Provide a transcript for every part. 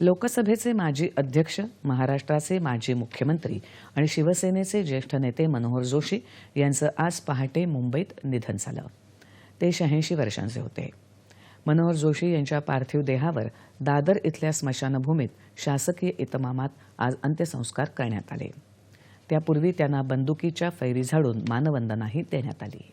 लोकसभेचे माजी अध्यक्ष महाराष्ट्राचे माजी मुख्यमंत्री आणि शिवसेनेचे ज्येष्ठ नेते मनोहर जोशी यांचं आज पहाटे मुंबईत निधन झालं. ते शहाऐंशी वर्षांचे होते. मनोहर जोशी यांच्या पार्थिव देहावर दादर इथल्या स्मशानभूमीत शासकीय इतमामात आज अंत्यसंस्कार करण्यात आले. त्यापूर्वी त्यांना बंदुकीच्या फैरी झाडून मानवंदनाही देण्यात आली.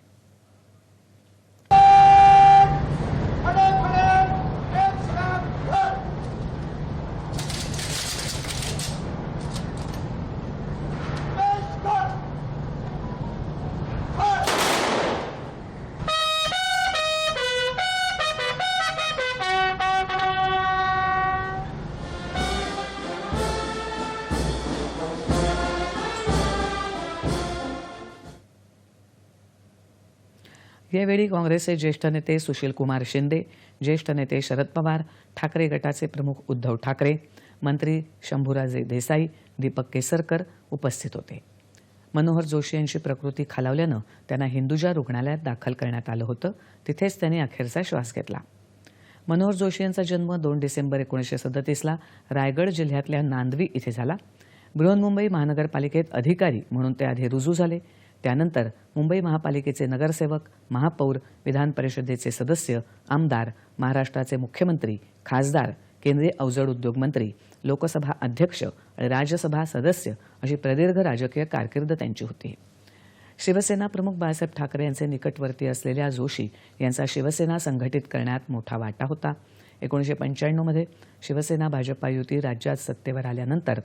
यावेळी काँग्रेसचे ज्येष्ठ नेते सुशीलकुमार शिंदे ज्येष्ठ नेते शरद पवार ठाकरे गटाचे प्रमुख उद्धव ठाकरे मंत्री शंभूराजे देसाई दीपक केसरकर उपस्थित होते. मनोहर जोशी यांची प्रकृती खालावल्यानं त्यांना हिंदुजा रुग्णालयात दाखल करण्यात आलं होतं. तिथेच त्यांनी अखेरचा श्वास घेतला. मनोहर जोशी यांचा जन्म दोन डिसेंबर एकोणीसशे सदतीसला रायगड जिल्ह्यातल्या नांदवी इथे झाला. बृहन्मुंबई महानगरपालिकेत अधिकारी म्हणून ते आधी रुजू झाले. त्यानंतर मुंबई महापालिकेचे नगरसेवक महापौर विधान परिषदेचे सदस्य आमदार महाराष्ट्राचे मुख्यमंत्री खासदार केंद्रीय अवजड उद्योग मंत्री लोकसभा अध्यक्ष आणि राज्यसभा सदस्य अशी प्रदीर्घ राजकीय कारकीर्द त्यांची होती. शिवसेना प्रमुख बाळासाहेब ठाकरे यांचे निकटवर्ती असलेल्या जोशी यांचा शिवसेना संघटित करण्यात मोठा वाटा होता. एकोणीसशे पंच्याण्णवमध्ये शिवसेना भाजपा युती राज्यात सत्तेवर आल्यानंतर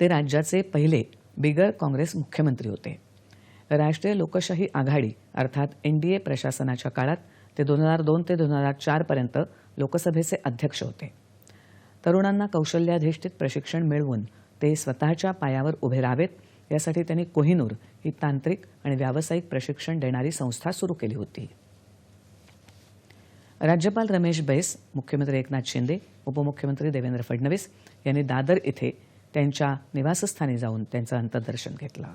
ते राज्याचे पहिले बिगर काँग्रेस मुख्यमंत्री होते. राष्ट्रीय लोकशाही आघाडी अर्थात एनडीए प्रशासनाच्या काळात ते दोन हजार दोन ते दोन हजार चारपर्यंत लोकसभेचे अध्यक्ष होते. तरुणांना कौशल्याधिष्ठित प्रशिक्षण मिळवून ते स्वतःच्या पायावर उभे राहावेत यासाठी त्यांनी कोहिनूर ही तांत्रिक आणि व्यावसायिक प्रशिक्षण देणारी संस्था सुरू केली होती. राज्यपाल रमेश बैस मुख्यमंत्री एकनाथ शिंदे उपमुख्यमंत्री देवेंद्र फडणवीस यांनी दादर इथे त्यांच्या निवासस्थानी जाऊन त्यांचं अंतर्दर्शन घेतलं.